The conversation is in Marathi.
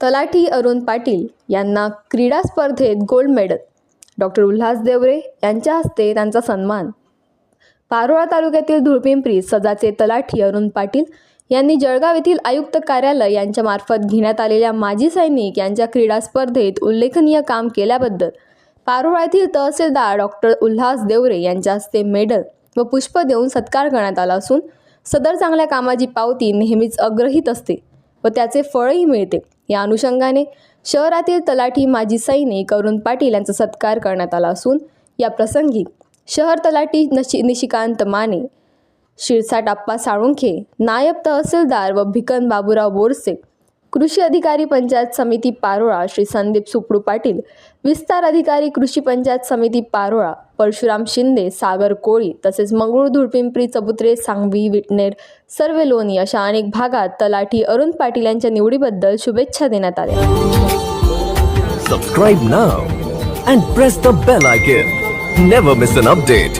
तलाठी अरुण पाटील यांना क्रीडा स्पर्धेत gold medal. Doctor Ulhas Deore यांच्या हस्ते त्यांचा सन्मान. पारोळा तालुक्यातील धुळपिंपरी सजाचे तलाठी अरुण पाटील यांनी जळगाव येथील आयुक्त कार्यालय यांच्यामार्फत घेण्यात आलेल्या माजी सैनिक यांच्या क्रीडा स्पर्धेत उल्लेखनीय काम केल्याबद्दल पारोळा येथील तहसीलदार डॉक्टर उल्हास देवरे यांच्या हस्ते मेडल व पुष्प देऊन सत्कार करण्यात आला असून सदर चांगल्या कामाची पावती नेहमीच अग्रहित असते व त्याचे फळही मिळते. या अनुषंगाने शहरातील तलाठी माजी सैनिक अरुण पाटील यांचा सत्कार करण्यात आला असून या प्रसंगी शहर तलाठी नशी निशिकांत माने शिरसाट आप्पा साळुंखे नायब तहसीलदार व भिकन बाबूराव बोरसे कृषी अधिकारी पंचायत समिती पारोळा श्री संदीप सुपडू पाटील विस्तार अधिकारी कृषी पंचायत समिती पारोळा परशुराम शिंदे सागर कोळी तसेच मंगळूर धुळपिंपरी चबुत्रे सांगवी विटनेर सर्वे लोणी अशा अनेक भागात तलाठी अरुण पाटील यांच्या निवडीबद्दल शुभेच्छा देण्यात आल्या. Subscribe now and press the bell icon never miss an update